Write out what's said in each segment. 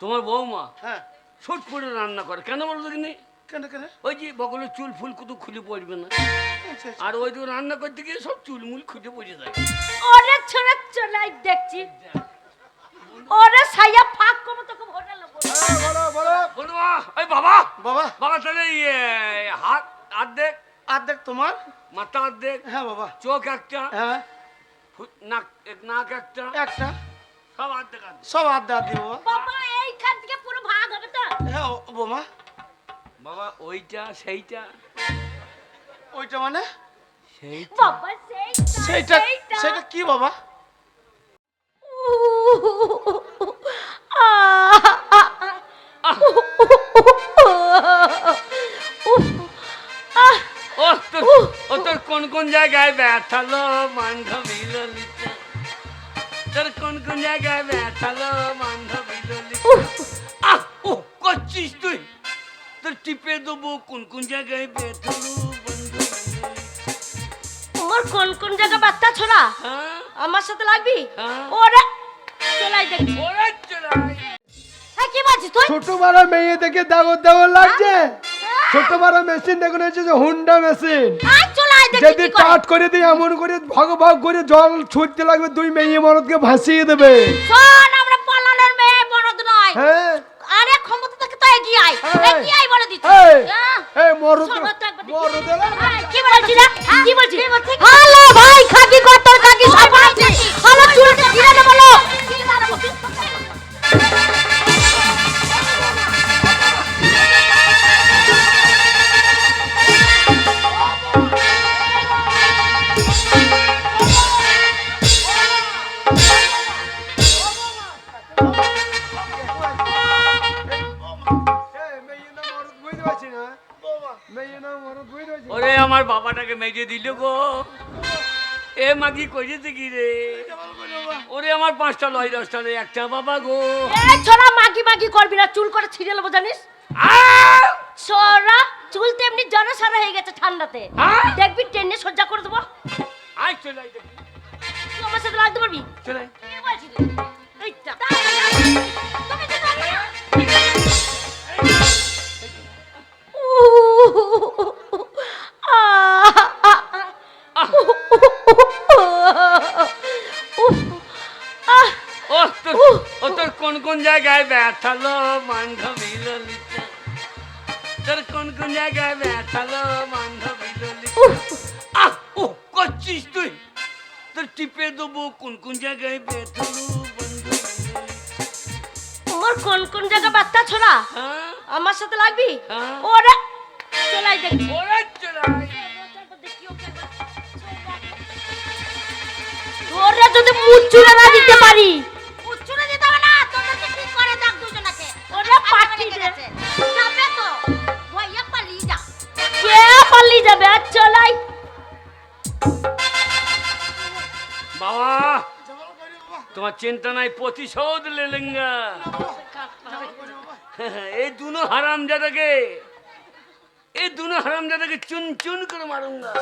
তোমার বৌমা হ্যাঁ। ছোট করে রান্না করে। কেন বলো দেখিনি কেন কেন? ওই যে বগলের চুল ফুল কত খুলে পড়বে না? আচ্ছা, আচ্ছা। আর ওই দিকে রান্না করতে গিয়ে সব চুল মুল খুঁজে পড়ে যায়। ওরে ছোড়া চলাই দেখছি। ওরে সাইয়া ফাঁক করব তোকে ভোটা লোক হ্যাঁ, বলো বলো। বলো মা, এই বাবা। বাবা। বাবা তাহলে ইয়ে, হাত অর্ধেক। অর্ধেক তোমার? মাথা অর্ধেক। হ্যাঁ বাবা। চোখ একটা। হ্যাঁ। নাক নাক একটা। একটা। সব অর্ধেক অর্ধেক সব আড্ডা আড্ডি বাবা বাবা এইখান থেকে পুরো ভাগ হবে তো। হ্যাঁ বোমা। বাবা ওইটা সেইটা। ওইটা মানে? বাবা সেইটা সেইটা সেটা কি বাবা? ও তোর কোন কোন জায়গায় ব্যথালো বান্ধবী ললিতা তোর কোন কোন জায়গায় ব্যথালো বান্ধবী আহ ও করছিস তুই? তোর টিপে দেবো কোন কোন জায়গায় ব্যথালো আমার কোন কোন জায়গা বাচ্চা ছোড়া হ্যাঁ? আমার সাথে লাগবি? হ্যাঁ। ওরে চলাই দেখছি ওরা চলাই। হ্যাঁ কি বলছিস তুই? ছোট বড় মেয়ে দেখে দাগর দাগর লাগছে। ছোট বড় মেশিন দেখুন হচ্ছে যে হুন্ডা মেশিন যদি কাট করে দেয় দিই এমন করে ভগ ভগ করে জল ছুটতে লাগবে দুই মেয়ে মরদকে ভাসিয়ে দেবে। শোন আমরা পালানোর মেয়ে মরদ নয়। হ্যাঁ। আরে ক্ষমতা থেকে তো এগিয়ে আয় এগিয়ে আয় বলে দিচ্ছি। এই হ্যাঁ। মরদ। মরদ এই, কি বলছিস? কি বলছিস? হ্যালো ভাই খাকি কত খাকি সব মাগি কইছে কি রে ওরে আমার পাঁচটা লয় দশটা রে একটা বাবা গো এই ছোড়া মাগি মাগি করবি না চুল করে ছিঁড়ে নেব জানিস! ছোড়া চুল তো এমনি জড়ো সারা হয়ে গেছে ঠান্ডাতে? দেখবি টেনে সজ্জা করে দেবো আয় চলে আয় দেখি। তুই আমার সাথে লাগতে পারবি চলে। কি বলছিস এইটা। তুমি তো কোন জায়গায় ব্যথালো বান্ধবী ললিতা তোর কোন কোন জায়গায় ব্যথালো বান্ধবী ললিতা আহ ও করছিস তুই? তোর টিপে দেবো কোন কোন জায়গায় ব্যথালো কোন কোন জায়গা বাচ্চা ছোড়া? হ্যাঁ? আমার সাথে লাগবি? হ্যাঁ। ওরে চলাই ওরে চলে আয়। ওরে যদি মুচুরে না দিতে পারি পালিয়ে যাবে আর চলাই। বাবা তোমার চিন্তা নাই প্রতিশোধ লেলেঙ্গা এই দুনো হারাম জাদাকে এই দুনো হারাম জাদাকে চুন চুন করে মারুঙ্গা।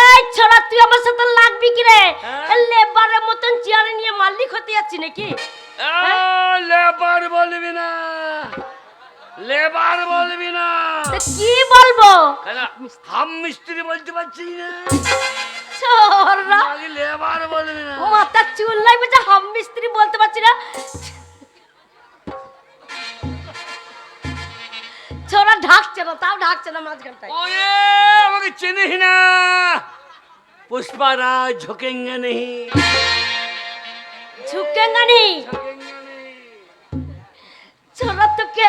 এই ছোড়া তুই আমার সাথে লাগবি কি রে? হ্যাঁ? লেবারের মতন চেয়ারে নিয়ে মালিক হতে যাচ্ছি নাকি? লেবার বলবি না। লেবার বলবি না। কি বলব? হাম মিস্ত্রি বলতে পারছি না? আগে লেবার বলবি না। মাথা চুল লাগবে যে হাম মিস্ত্রি বলতে পারছি না। ছোড়া ঢাকছে না তাও ঢাকছে না মাঝখানটায়। ওরে আমাকে চিনিস না। নেই ঝুঁকেঙ্গা নেই। ঝোঁকেঙ্গা নেই? ছোড়া তোকে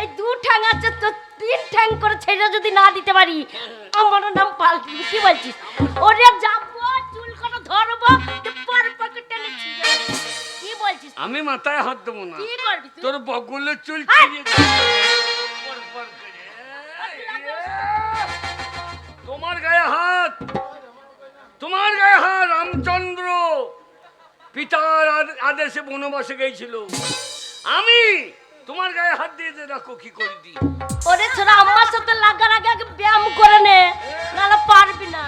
এই দু ঠ্যাং আছে তো তিন ঠ্যাং করে ছেড়ে যদি না দিতে পারি আমার নাম পাল্টি কি বলছিস? ওরে যাব চুল করে ধরবো পর। কি বলছিস আমি মাথায় হাত দেবো না। কি করবি তোর বগলের চুল ছিঁড়ে তোমার গায়ে হাত। তোমার গায়ে হাত রামচন্দ্র। পিতার আদ- আদেশে বনবাসে গিয়েছিল আমি তোমার গায়ে হাত দিয়ে দে রাখো, কি করে দি ওরে ছোড়া আমার সাথে লাগার আগে আগে ব্যায়াম করে নে, নাহলে পারবি না।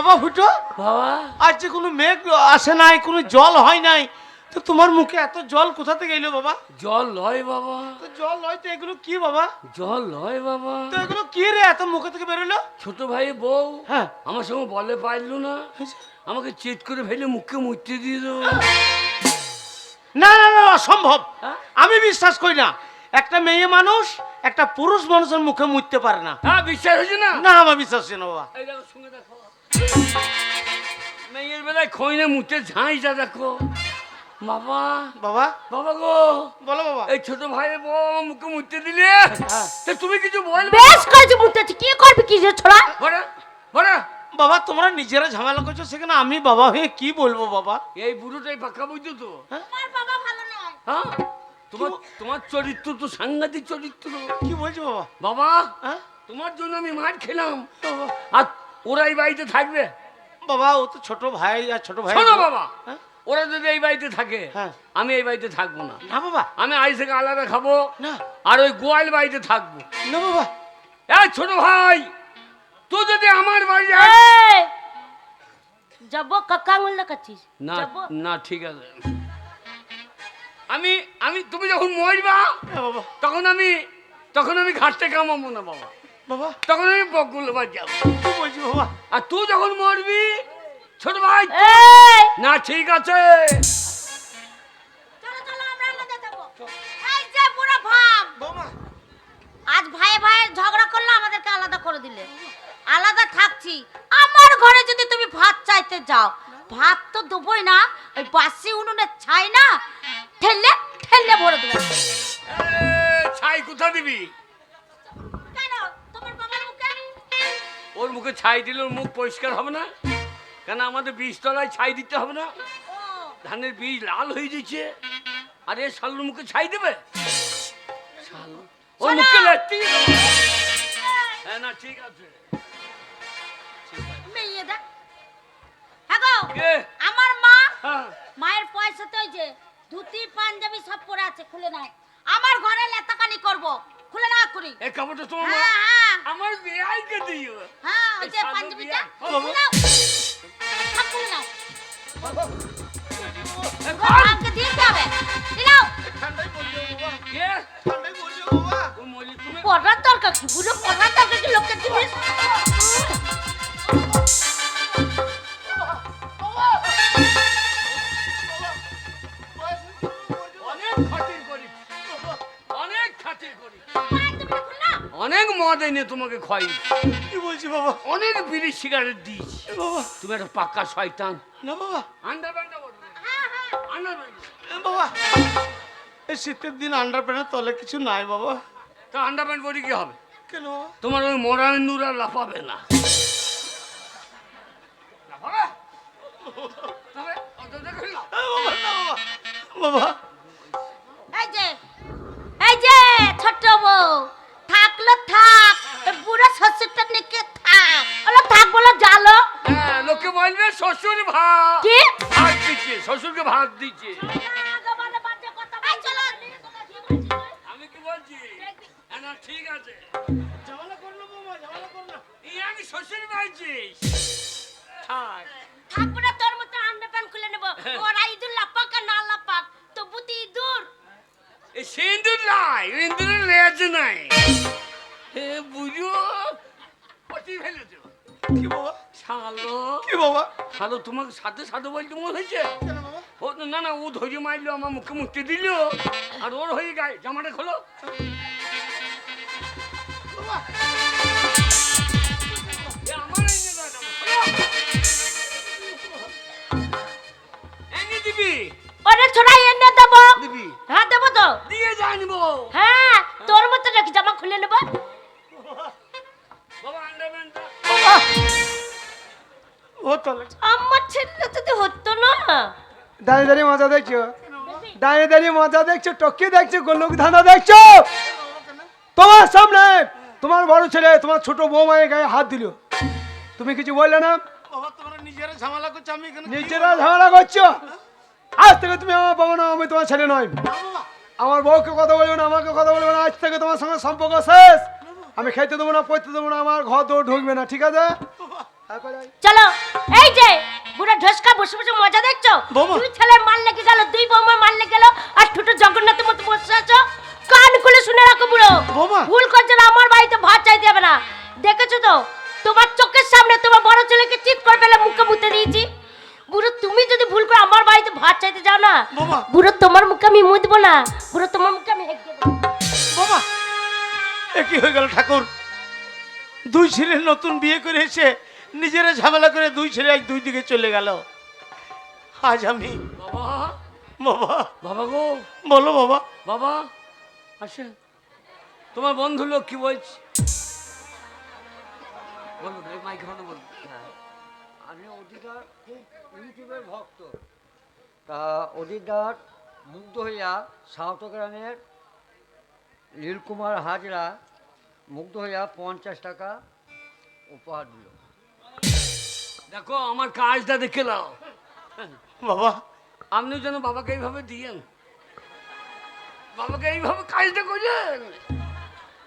বাবা ফুটো বাবা। আজ যে কোনো মেঘ আসে নাই কোনো জল হয় নাই তো তোমার মুখে এত জল কোথা থেকে এলো বাবা? জল লয় বাবা। তো জল নয় তো এগুলো কি বাবা? জল লয় বাবা। তো এগুলো কি রে এত মুখে থেকে বেরোলো ছোট ভাই বউ হ্যাঁ। আমার সঙ্গে বলে পারল না। আমাকে চেট করে ফেলে মুখে মুচতে দিয়ে দেবো। না না না অসম্ভব। হ্যাঁ? আমি বিশ্বাস করি না। একটা মেয়ে মানুষ একটা পুরুষ মানুষের মুখে মুততে পারে না। হ্যাঁ বিশ্বাস হয়েছে না? না আমার বিশ্বাস হচ্ছে না বাবা। এই দেখো শুনে দেখো। মেয়ের বেলায় খইনে মুখে ঝাঁইটা দেখো বাবা বাবা বাবা গো বলো বাবা এই ছোট ভাই বউ আমার মুখে মুছতে দিলে তা তুমি কিছু বলবে বেশ করেছে মুতেছি কি করবি কি যে ছোড়া বড়া বড়া বাবা তোমরা নিজেরা ঝামেলা করছ সেখানে আমি বাবা হয়ে কি বলব বাবা এই বুড়োটাই পাক্কা বুঝছ তো আমার বাবা ভালো নয় হ্যাঁ তোমার তোমার চরিত্র তো সাংঘাতিক চরিত্র কি বলছো বাবা বাবা হ্যাঁ তোমার জন্য আমি মার খেলাম আর ওরা এই বাড়িতে থাকবে? বাবা ও তো ছোট ভাই আর ছোট ভাই শোনো বাবা হ্যাঁ? ওরা যদি এই বাড়িতে থাকে হ্যাঁ। আমি এই বাড়িতে থাকব না। না বাবা। আমি আজ থেকে আলাদা খাব না। আর ওই গোয়াল বাড়িতে থাকব। না বাবা। এই ছোট ভাই তুই যদি আমার বাড়ি যাব কাকা আঙুল দেখাচ্ছিস না না ঠিক আছে। আমি আমি তুমি যখন মরবা বাবা। তখন আমি তখন আমি ঘাটতে কামাবো না বাবা। বাবা। তখন আমি বকুলবার যাব কি বলছি বাবা? আর তুই যখন মরবি ছোট ভাই না ঠিক আছে। চলো চলো আমরা আলাদা যাব। এই যে বুড়া ভাব বাবা আজ ভাই ভাই ঝগড়া করল আমাদেরকে আলাদা করে দিলে। আলাদা থাকছি। আমার ঘরে যদি তুমি ভাত চাইতে যাও ভাত তো দেবই না ওই বাসি উনুনে ছাই না ঠেললে ঠেললে ভরে দেবো। ছাই কোথা দিবি? ওর মুখে ছাই দিলে ওর মুখ পরিষ্কার হবে না? কেন আমাদের বীজ বীজতলায় ছাই দিতে হবে না? ধানের বীজ লাল হয়ে যাচ্ছে। আর এ শালুর মুখে ছাই দেবে? ওর মুখে হ্যাঁ না ঠিক আছে। হ্যাঁ গো আমার মা হ্যাঁ। মায়ের পয়সাতে ওই যে ধুতি পাঞ্জাবি সব পরে আছে খুলে নাও আমার ঘরে লেতাকানি করব। খুলে না করি এই কাপড়টা তোমার মা হ্যাঁ হ্যাঁ। আমার বিয়াইকে দিও। হ্যাঁ ওই যে পাঞ্জাবিটা খুলে নাও। সব খুলে নাও। আমাকে দিতে হবে। দিলাও ঠান্ডাই বলছো বাবা। কে? ঠান্ডাই বলছো বাবা। ও মলি তুমি পড়ার দরকার কি? বুঝো পড়ার দরকার কি? লোককে দিবি মদ এনে তোমাকে খাই কি বলছি বাবা? অনেক বিড়ি সিগারেট দিয়েছি। বাবা। তুমি একটা পাক্কা শয়তান। না বাবা। Underpant. বাবা। এই শীতের দিন আন্ডার প্যান্টের তলে কিছু নাই বাবা। তো আন্ডার প্যান্ট পরে কি হবে? কেন তোমার ওই মরা ইন্দুর আর লাফাবে না। বাবা না বাবা। বাবা। এই যে এই যে ছোট বউ। থাকল থাক বুড়ো শ্বশুরটা নিকে থাক। ওলো থাক বলো জালো। হ্যাঁ লোকে বলবে শ্বশুর ভাত। কি? ভাত দিচ্ছে শ্বশুরকে ভাত দিচ্ছে। আমি কি বলছি? না ঠিক আছে। ঝামেলা করল বাবা ঝামেলা করল এই আমি শ্বশুর বাড়ছিস থাক। থাকব না তোর মতো আন্ডা খুলে নেব। ওরা ইঁদুর লাপাক না লাপাক তো বুতি ইঁদুর এই সিন্দুর নাই ইন্দুরের লেজ নাই। হে বুঝো। পটি ফেলেছো। কি বাবা? শালো। কি বাবা? শালো তোমাকে সাথে সাথে বলতে মনে হয়েছে? ও না না ও ধৈর্য মারলো আমার মুখে মুখতে দিল। আর ওর হয়ে গায়ে জামাটা খোলো। এনে দিবি। ওরে ছোড়া এনে দেবো। দিবি। হ্যাঁ দেবো তো। দিয়ে জানব হ্যাঁ তোর মতো নাকি জামা খুলে নেব। আমার ছেলে যদি হতো না। দাঁড়িয়ে দাঁড়িয়ে মজা দেখছ? দাঁড়িয়ে দাঁড়িয়ে মজা দেখছ? টকি দেখছ? গোলক ধাঁধা দেখছ? তোমার সামনে তোমার বড় ছেলে তোমার ছোট বৌমায়ের গায়ে হাত দিল। তুমি কিছু বললে না? নিজেরা ঝামেলা করছ আমি এখানে ঝামেলা করছ? আজ থেকে তুমি আমার বাবা না আমি তোমার ছেলে? বাবা, আমার বউকে কথা বলবে না আমাকে কথা বলবে না আজ থেকে তোমার সঙ্গে সম্পর্ক শেষ। আমি খেতে দেবো না পড়তে দেবো না আমার ঘর দৌড় ঢুকবে না ঠিক আছে? চলো এই যে বুড়া ঢসকা বসে বসে মজা দেখছ। দুই ছেলে মাল লেগে গেল দুই বৌমা মাল লেগে গেল আর ছোট জগন্নাথের মতো বসে আছো? কান খুলে শুনে রাখো বুড়ো। বৌমা। ভুল করছ না আমার বাড়িতে ভাত চাইতে হবে না। দেখেছ তো? তোমার চোখের সামনে তোমার বড় ছেলেকে চিৎ করে ফেলে মুখে মুতে দিয়েছি। বুড়ো তুমি যদি ভুল করে আমার বাড়িতে ভাত চাইতে যাও না বৌমা। বুড়ো তোমার মুখে আমি মুতবো না। বুড়ো তোমার মুখে আমি হেঁকে দেবো। বাবা কি হয়ে গেল ঠাকুর? দুই ছেলে নতুন বিয়ে করে এসে নিজেরা ঝামেলা করে দুই ছেলে আজ দুই দিকে চলে গেল। আজ আমি বাবা। বাবা। বাবা গো। বলো বাবা। বাবা আসেন। তোমার বন্ধু লোক কি বলছে। বলুন এই মাইক্রোফোনে বলুন। আমি অধিকার ইউটিউবের ভক্ত। তা অধিকার মুগ্ধ হইয়া সাউথ গ্রামের নীলকুমার হাজরা মুগ্ধ হইয়া পঞ্চাশ টাকা উপহার দিল। দেখো আমার কাজটা দেখে নাও। বাবা। আপনি যেন বাবাকে এইভাবে দিয়েন। বাবাকে এইভাবে কাজটা করলেন।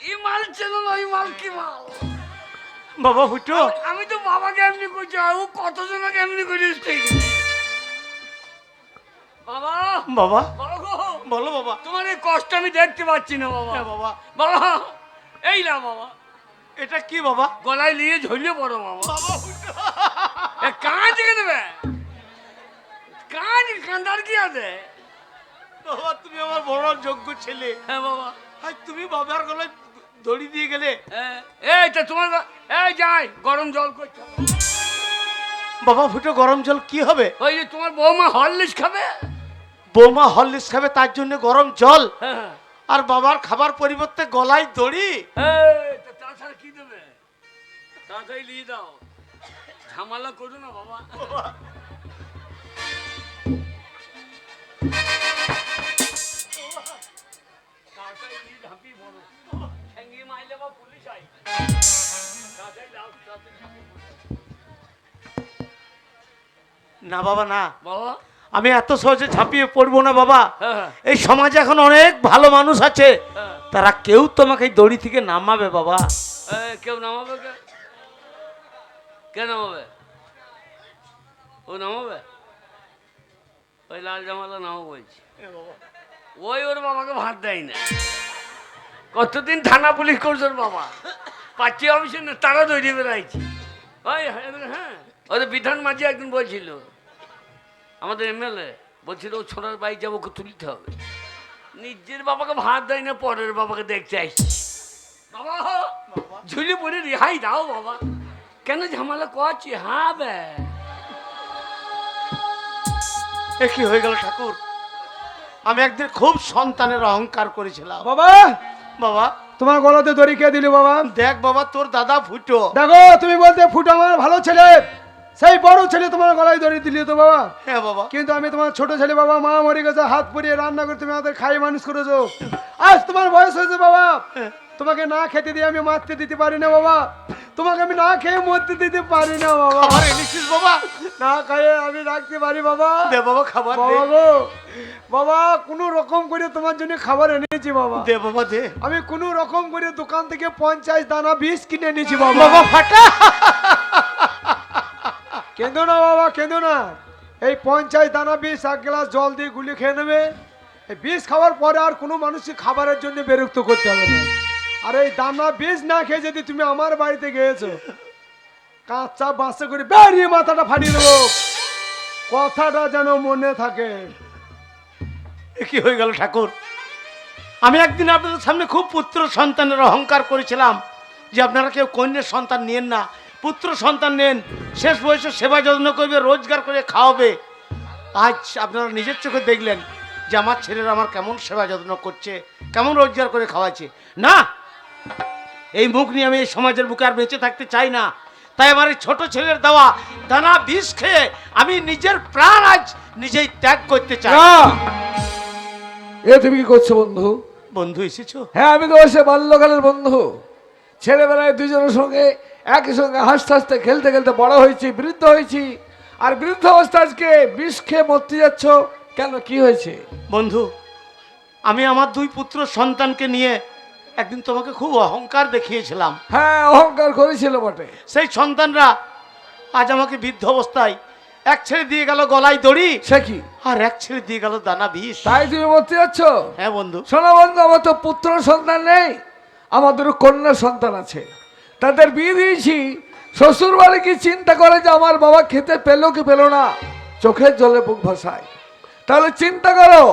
এই মাল চেন না এই মাল কি মাল? বাবা ফুটো আমি তো বাবাকে এমনি করছি আর ও কতজনকে এমনি করে বাবা। বাবা বলো বাবা। তোমার এই কষ্ট আমি দেখতে পাচ্ছি না বাবা। হ্যাঁ বাবা। বাবা এই না বাবা। এটা কি বাবা? গলায় নিয়ে ঝরিয়ে পড়ো বাবা। বাবা ফুটো এ কাঁচ থেকে দেবে? কাঁচ কান্দার কি আছে? বাবা তুমি আমার বড় যোগ্য ছেলে। হ্যাঁ বাবা। আজ তুমি বাবার গলায় দড়ি দিয়ে গেলে। হ্যাঁ, এই তো তোমার এই যাই গরম জল করছ বাবা ফুটো গরম জল কি হবে? ওই যে তোমার বৌমা হরলিক্স খাবে? বৌমা হরলিক্স খাবে তার জন্য গরম জল। হ্যাঁ হ্যাঁ। আর বাবার খাবার পরিবর্তে গলায় দড়ি। কি দেবে? তাড়াতাড়ি নিয়ে দাও ঝামেলা করো না বাবা। না বাবা না। বাবা? আমি এত সহজে ঝাঁপিয়ে পড়ব না বাবা। হ্যাঁ হ্যাঁ। এই সমাজে এখন অনেক ভালো মানুষ আছে। হ্যাঁ। তারা কেউ তোমাকে এই দড়ি থেকে নামাবে বাবা। কেউ নামাবে কে? কে নামাবে? ও নামাবে? ওই লাল জামালা নামো বলছি। ওই ওর বাবাকে ভাত দেয় না। কতদিন থানা পুলিশ করছে ওর বাবা? পাচ্ছি অফিসে না তারা তৈরি বেড়াইছে। ওই হ্যাঁ ওই তো বিধান মাঝি একদিন বলছিল আমাদের এমএলএ বলছিল ও ছোড়ার বাড়ি যাব ওকে তুলতে হবে। নিজের বাবাকে ভাত দেয় না পরের বাবাকে দেখতে আসছি বাবা ঝুলি পড়ে রেহাই দাও বাবা। কেন ঝামেলা করছি? হ্যাঁ বে। এ কি হয়ে গেল ঠাকুর? আমি একদিন খুব সন্তানের অহংকার করেছিলাম। বাবা! বাবা! তোমার গলাতে দড়ি কে দিলি বাবা? দেখ বাবা তোর দাদা ফুটো। দেখো তুমি বলতে ফুটো আমার ভালো ছেলে। সেই বড় ছেলে তোমার গলায় দড়ি দিলি তো বাবা? হ্যাঁ বাবা। কিন্তু আমি তোমার ছোট ছেলে বাবা মা মরে গেছে হাত পুড়িয়ে রান্না করে তুমি আমাদের খাই মানুষ করেছ। আজ তোমার বয়স হয়েছে বাবা। তোমাকে না খেতে দিয়ে আমি মারতে দিতে পারি না বাবা। তোমাকে আমি না খেয়ে মরতে দিতে পারি না বাবা। খাবার এনেছিস বাবা? না খেয়ে আমি রাখতে পারি বাবা। দে বাবা খাবার দে। বাবা গো বাবা কোনো রকম করে তোমার জন্য খাবার এনেছি বাবা। দে বাবা দে। আমি কোনো রকম করে দোকান থেকে পঞ্চাশ দানা বিষ কিনে এনেছি বাবা। বাবা ফাটা। কেঁদো না বাবা কেঁদো না এই পঞ্চাশ দানা বিষ, এক গ্লাস জল দিয়ে গুলি খেয়ে নেবে। এই বিষ খাওয়ার পরে আর কোনো মানুষকে খাবারের জন্য বিরক্ত করতে হবে না। আর এই দানা বিষ না খেয়ে যদি তুমি আমার বাড়িতে গিয়েছো, কাঁচা বাসে করে বেরিয়ে মাথাটা ফাটিয়ে দেবো। কথাটা যেন মনে থাকে। কি হয়ে গেল ঠাকুর? আমি একদিন আপনাদের সামনে খুব পুত্র সন্তানের অহংকার করেছিলাম যে আপনারা কেউ কন্যার সন্তান নিয়েন না। পুত্র সন্তান নেন শেষ বয়সে সেবা যত্ন করবে রোজগার করে খাওয়াবে। আজ আপনারা নিজের চোখে দেখলেন যে আমার ছেলেরা আমার কেমন সেবা যত্ন করছে কেমন রোজগার করে খাওয়াচ্ছে। না এই মুখ নিয়ে আমি এই সমাজের বুকে আর বেঁচে থাকতে চাই না। তাই আমার এই ছোট ছেলের দেওয়া দানা বিষ খেয়ে আমি নিজের প্রাণ আজ নিজেই ত্যাগ করতে চাই। এ তুমি কি করছ বন্ধু? বন্ধু এসেছ? হ্যাঁ আমি তো সে বাল্যকালের বন্ধু। ছেলেবেলায় দুজনের সঙ্গে একই সঙ্গে হাসতে হাসতে খেলতে খেলতে বড় হয়েছি বৃদ্ধ হয়েছি। আর বৃদ্ধ অবস্থা আজকে বিষ খেয়ে মরতে যাচ্ছ কেন কি হয়েছে? বন্ধু আমি আমার দুই পুত্র সন্তানকে নিয়ে একদিন তোমাকে খুব অহংকার দেখিয়েছিলাম। হ্যাঁ অহংকার করেছিল বটে। সেই সন্তানরা আজ আমাকে বৃদ্ধ অবস্থায় এক ছেড়ে দিয়ে গেল গলায় দড়ি সে কি? আর এক ছেড়ে দিয়ে গেল দানা বিষ। তাই তুমি মরতে যাচ্ছ? হ্যাঁ বন্ধু। শোনো বন্ধু আমার তো পুত্র সন্তান নেই আমাদের কন্যা সন্তান আছে। তাদের বিয়ে দিয়েছি। শ্বশুর বাড়ি কি চিন্তা করে যে আমার বাবা খেতে পেল কি পেল না চোখের জলে বুক ভাসায়। তাহলে চিন্তা করো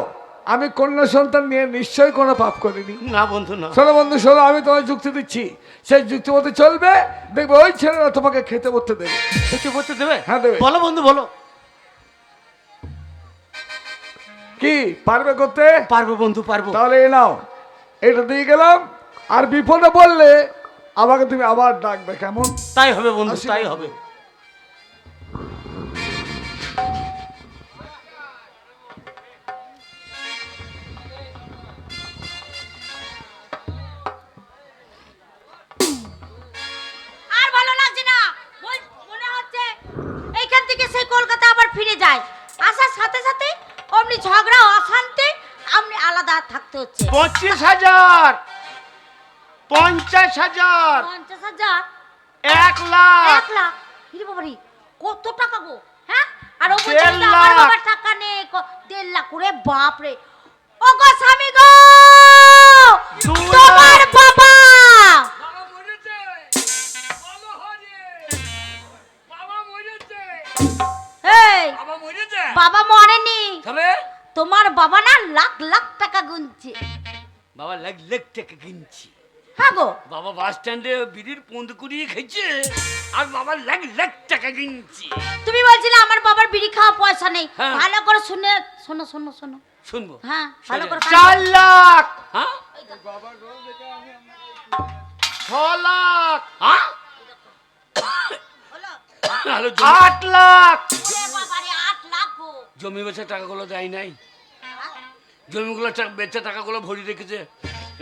আমি কন্যা সন্তান নিয়ে নিশ্চয়ই কোনো পাপ করিনি। না বন্ধু না। শোনো বন্ধু শোনো আমি তোমায় যুক্তি দিচ্ছি। সেই যুক্তি মতো চলবে দেখবে ওই ছেলেরা তোমাকে খেতে পড়তে দেবে। কিছু করতে দেবে? হ্যাঁ, দেবে। বলো বন্ধু বলো। কি পারবে করতে? পারব বন্ধু পারব। তাহলে এ নাও এটা দিয়ে গেলাম। আর বিপদে বললে আমাকে তুমি আবার ডাকবে কেমন? তাই হবে বন্ধু তাই হবে। আর ভালো লাগছে না। মনে হচ্ছে এইখান থেকে সেই কলকাতা আবার ফিরে যায়। আসার সাথে সাথে অমনি ঝগড়া অশান্তি আপনি আলাদা থাকতে হচ্ছে। পঁচিশ হাজার! পঞ্চাশ হাজার। পঞ্চাশ হাজার? এক লাখ। এক লাখ? হিরে বাবারি কত টাকা গো? হ্যাঁ? আর ও বলছে দেড় আমার লাখ। বাবার টাকা নেই। ক- দেড় লাখ করে? বাপ রে। ও গো স্বামী গো! তোমার বাবা! বাবা মরেছে। বলো হরে বাবা মরেছে। এই বাবা মরেছে। বাবা মরেনি। তবে? তোমার বাবা না লাখ লাখ টাকা গুনছে। বাবা লাখ লাখ টাকা কিনছি হ্যাঁ গো। বাবা বাস স্ট্যান্ডে বিড়ির পন্দ কুড়িয়ে খেয়েছে আর বাবা লাখ লাখ টাকা কিনছি। তুমি বলছিলে আমার বাবার বিড়ি খাওয়া পয়সা নেই। হ্যাঁ। ভালো করে শুনে শোনো শোনো শোনো। শুনব। হ্যাঁ ভালো করে কান- চার লাখ! হ্যাঁ? ছ লাখ! হ্যাঁ? হলো? হ্যালো জমি আট লাখ! ওরে বাবারে, আট লাখ গো। জমি বেচে টাকাগুলো দেয় নাই। জমিগুলো টাকা- বেচে টাকাগুলো ভরি রেখেছে।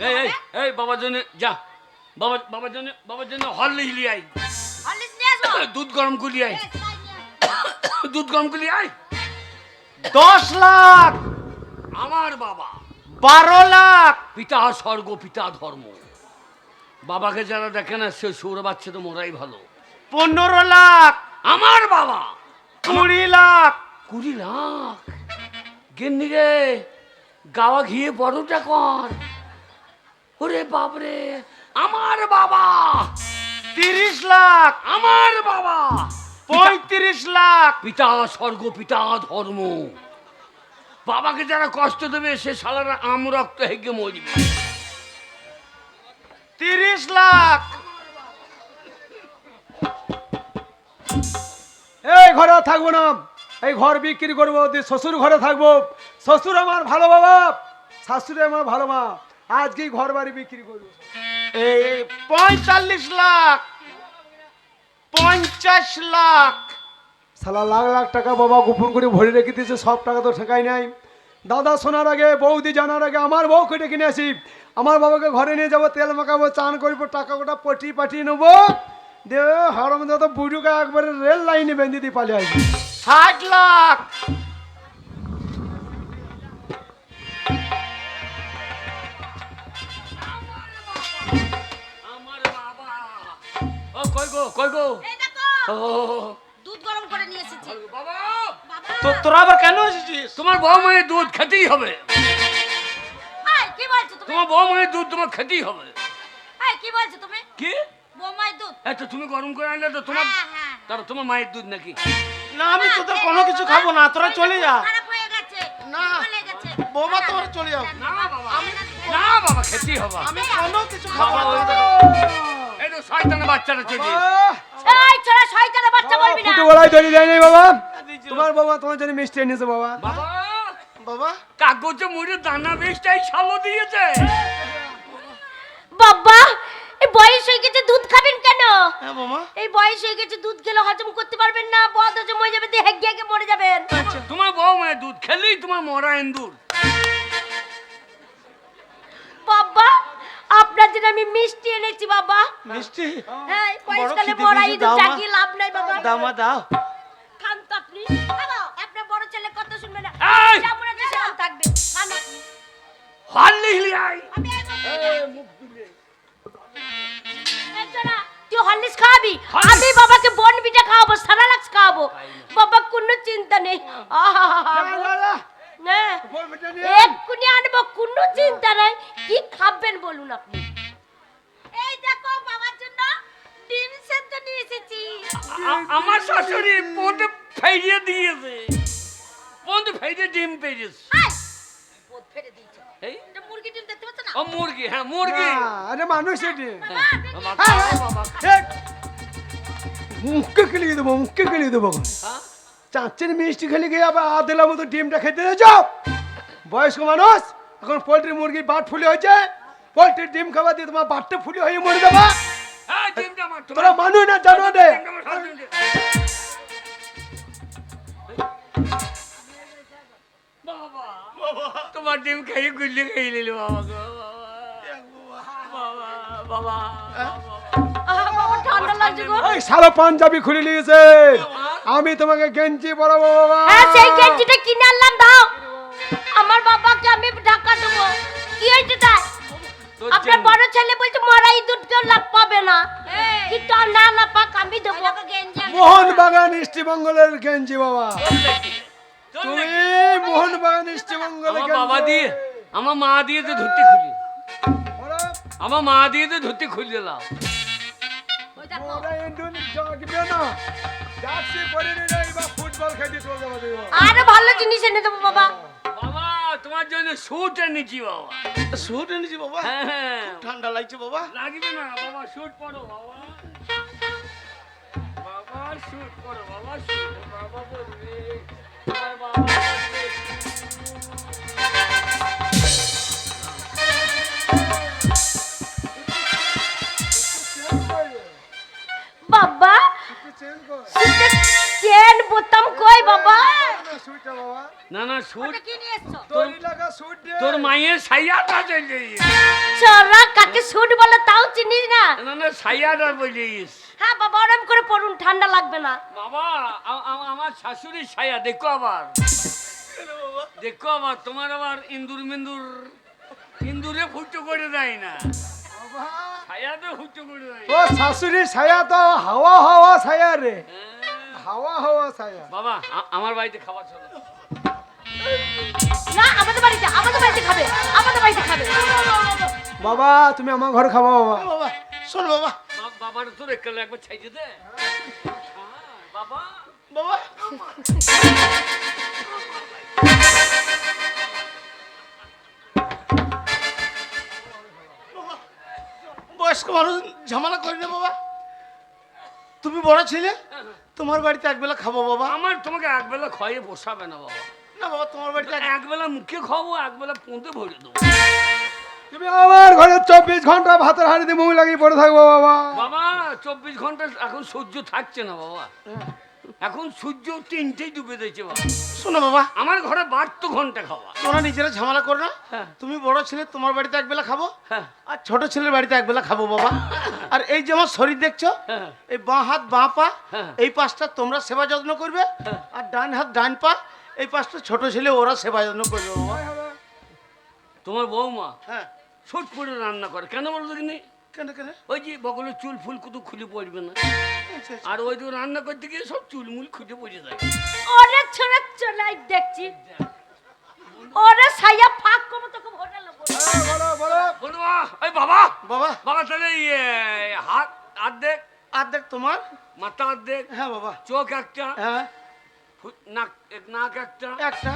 এই এই এই বাবার জন্য যা। বাবা বাবার জন্য বাবার জন্য হরলিক্স হিলি আই হরলিক্স নিয়ে আসব? দুধ গরম করি আই। দুধ গরম করি আই দশ লাখ। আমার বাবা। বারো লাখ। পিতা স্বর্গ পিতা ধর্ম। বাবাকে যারা দেখে না সে সৌর বাচ্চা তো মোরাই ভালো। পনেরো লাখ। আমার বাবা। কুড়ি লাখ। কুড়ি লাখ। গেন্নি রে গাওয়া ঘিয়ে বড়টা কর। ওরে বাপরে আমার বাবা। তিরিশ লাখ। আমার বাবা। পঁয়ত্রিশ লাখ। পিতা স্বর্গ পিতা ধর্ম। বাবাকে যারা কষ্ট দেবে সে সালারা আম রক্ত হেগে মরবে। তিরিশ লাখ। এই ঘরে থাকব না। এই ঘর বিক্রি করব শ্বশুর ঘরে থাকব। শ্বশুর আমার ভালো বাবা শাশুড়ি আমার ভালো মা। আজকেই ঘর বাড়ি বিক্রি করব। এই পঁয়তাল্লিশ লাখ পঞ্চাশ লাখ। সালা লাখ লাখ টাকা বাবা গোপন করে ভরে রেখে দিয়েছে সব টাকা তো ঠেকাই নাই। দাদা শোনার আগে বৌদি জানার আগে আমার বউ কেটে কিনে আসি। আমার বাবাকে ঘরে নিয়ে যাব তেল মাখাবো চান করব টাকা গোটা পটি পাঠিয়ে নেব। দে হরম দাদা বুড়ুকে একবারে রেল লাইনে বেঁধে দিয়ে পালিয়ে আসবি। ষাট লাখ। কই গো কই গো? ও দুধ গরম করে নিয়ে এসেছি। বাবা! বাবা! তো তোরা আবার কেন এসেছিস? তোমার বউ মায়ের দুধ খেতেই হবে। কি বলছো তুমি? তোমার বউ মায়ের দুধ তোমার খেতেই হবে। কি বলছো তুমি? কি? বোমাই দুধ? এত তুমি গরম করে আনলে তো তোমার হ্যাঁ, হ্যাঁ। তার তোমার মায়ের দুধ নাকি? না আমি তোদের কোনো কিছু খাব না তোরা চলে যা। খারাপ হয়ে গেছে। না। বৌমা তোরা চলে যাও। না বাবা। না বাবা খেতেই হবে। আমি কোনো কিছু খাব না। শয়তানের বাচ্চাটা চলে এই ছোড়া শয়তানের বাচ্চা বলবি না। ফুটো গলায় দেয় নাই বাবা? তোমার বাবা তোমার জন্য মিষ্টি এনেছে বাবা। বাবা! বাবা? কাগজে মুড়ে দানা বেশটাই ছালো দিয়েছে। বাবা এই বয়স হয়ে গেছে দুধ খাবেন কেন? হ্যাঁ মামা এই বয়স হয়ে গেছে দুধ খেলে হজম করতে পারবেন না বদ হজম হয়ে যাবে দিয়ে হেগে হেগে মরে যাবেন। তোমার বউ মায়ের দুধ খেলেই তোমার মরা এন্দুর। বাবা আপনার জন্য আমি মিষ্টি এনেছি বাবা। মিষ্টি? হ্যাঁ খিদে বড়। চাকিয়ে লাভ নাই বাবা। দাও মা দাও। খান তো আপনি। আপনার বড় ছেলে কথা শুনবে না। থাকবে। খান আপনি। হাল আই তুই হরলিক্স। আমি বাবাকে বনবিটা খাওয়াবো সারালাক্স খাওয়াবো। বাবা কোনো চিন্তা নেই। আহা না। এক্ষুনি আনব কোনো চিন্তা নাই। কি খাবেন বলুন আপনি? এই দেখো বাবার জন্য ডিম সেদ্ধ নিয়ে এসেছি। আমার শাশুড়ি পথে ফেরিয়ে দিয়েছে। পথে ফেরিয়ে ডিম পেয়েছে আয়! বোধ দিয়েছে। এই? মুরগি ডিম দেখতে পাচ্ছ না? ও মুরগি হ্যাঁ মুরগি। আরে মানুষ এটি বাবা, খাও। মুখকে খেলিয়ে দেবো মুখকে খেলিয়ে দেবো। হ্যাঁ? চাঁচের মিষ্টি খেলে গিয়ে আবার আদেলার মতো ডিমটা খেতে যাও বয়স্ক মানুষ এখন পোলট্রি মুরগির বাট ফুলে হয়েছে। পোলট্রির ডিম খাবার দিয়ে তোমার বাটটা ফুলে হয়ে মরে যাবা। হ্যাঁ, তোরা মানুষ না জানো দে তোমার ডিম খাইয়ে গুল্লি খেয়ে নিলি বাবা বাবা। বাবা বাবা। ঠান্ডা লাগছে গো। ওই সারা পাঞ্জাবি খুলে নিয়েছে। আমি তোমাকে গেঞ্জি পরাবো বাবা। হ্যাঁ সেই গেঞ্জিটা কিনে আনলাম দাও। আমার বাবাকে আমি ঢাকা দেবো। কি হয়েছে তাই? তোর আপনার বড় ছেলে বলছে মরা ইঁদুর কেউ লাভ পাবে না। কিন্তু না না পাক আমি দেবো। মোহন বাগান গেঞ্জি বাবা। তুমি মোহন বাগান বাবা দিয়ে আমার মা দিয়ে তো ধুতি খুলি। আমার মা দিয়ে তো ধুতি খুলে দিলাম ওরা ইন্দুন জাগবে না জার্সি পরে নিলে এবার ফুটবল খেলতে চলে যাব তুমি। ভালো জিনিস এনে দেবো বাবা। বাবা তোমার জন্য স্যুট এনেছি বাবা। স্যুট এনেছি বাবা? হ্যাঁ হ্যাঁ। ঠান্ডা লাগছে বাবা। লাগবে না বাবা শুট পড়ো বাবা। বাবা শুট পড়ো বাবা শুট বাবা বলবে বাবা বাবা। চেন বোতাম কই বাবা? না, না কি নিয়ে এসছো? তোর মায়ের সাইয়াটা চলে। চলা কাকে সুট বলে তাও চিনিস না? না না সাইয়াটা বলে গেছে। হ্যাঁ বাবা ওরম করে পড়ুন ঠান্ডা লাগবে না। বাবা আমার শাশুড়ির ছায়া দেখো আবার। দেখো আবার তোমার আবার ইন্দুর মিন্দুর ইন্দুরে ফুটো করে দেয় না। ও শাশুড়ি ছায়া তো হাওয়া হাওয়া ছায়া রে। হ্যাঁ। হাওয়া হাওয়া ছায়া। বাবা আমার বাড়িতে খাবার চলো। না আমাদের বাড়িতে আমাদের বাড়িতে খাবে আমাদের বাড়িতে খাবে। বাবা তুমি আমার ঘরে খাব বাবা। বাবা শোন বাবা। বা- বাবার তো একবার ছাইতে দে। হ্যাঁ, বাবা। বাবা, বয়স্ক মানুষ ঝামেলা করি না বাবা। তুমি বড় ছেলে তোমার বাড়িতে একবেলা খাব বাবা। আমার তোমাকে একবেলা খয়ে বসাবে না বাবা। না বাবা তোমার বাড়িতে এক- একবেলা মুখে খাব একবেলা পুঁতে ভরে দেবো। তুমি আমার ঘরে চব্বিশ ঘণ্টা ভাতের হাড়িতে মুখ লাগিয়ে পড়ে থাকব বাবা। বাবা চব্বিশ ঘণ্টা এখন সহ্য থাকছে না বাবা। এখন সূর্য তিনটেই ডুবে দিয়েছে বাবা। শোনো বাবা। আমার ঘরে বাড়তো ঘণ্টা খাওয়া। তোমরা নিজেরা ঝামেলা করো না। হ্যাঁ। তুমি বড় ছেলে তোমার বাড়িতে একবেলা খাব। হ্যাঁ। আর ছোট ছেলের বাড়িতে একবেলা খাব বাবা। আর এই যে আমার শরীর দেখছ হ্যাঁ। এই বাঁ হাত বাঁ পা হ্যাঁ। এই পাশটা তোমরা সেবা যত্ন করবে। আর ডান হাত ডান পা এই পাশটা ছোট ছেলে ওরা সেবা যত্ন করবে বাবা। তোমার বৌমা হ্যাঁ। ছোট করে রান্না করে। কেন বলো দেখিনি কেন কেন? ওই যে বগলের চুল ফুল কুতু খুলে পড়বে না। আর ওই তো রান্না করতে গিয়ে সব চুলমুল খুঁজে পড়ে যায়। ওরে ছোড়া চলাই দেখছি। ওরে সাইয়া ফাঁক করব তোকে ভোটাল হ্যাঁ, বলো বলো। বন্ধুবা ওই বাবা। বাবা। বাবা তাহলে ইয়ে, হাত অর্ধেক অর্ধেক তোমার? মাথা অর্ধেক হ্যাঁ বাবা। চোখ একটা। হ্যাঁ। নাক নাক একটা। একটা।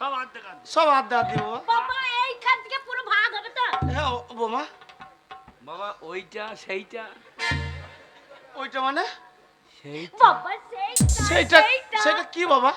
সব অর্ধেক অর্ধেক সব আড্ডা দিই বাবা। বাবা এইখান থেকে পুরো ভাগ হবে তো। হ্যাঁ বোমা। বাবা ওইটা সেইটা। ওইটা মানে? সেইটা। সেইটা কি বাবা?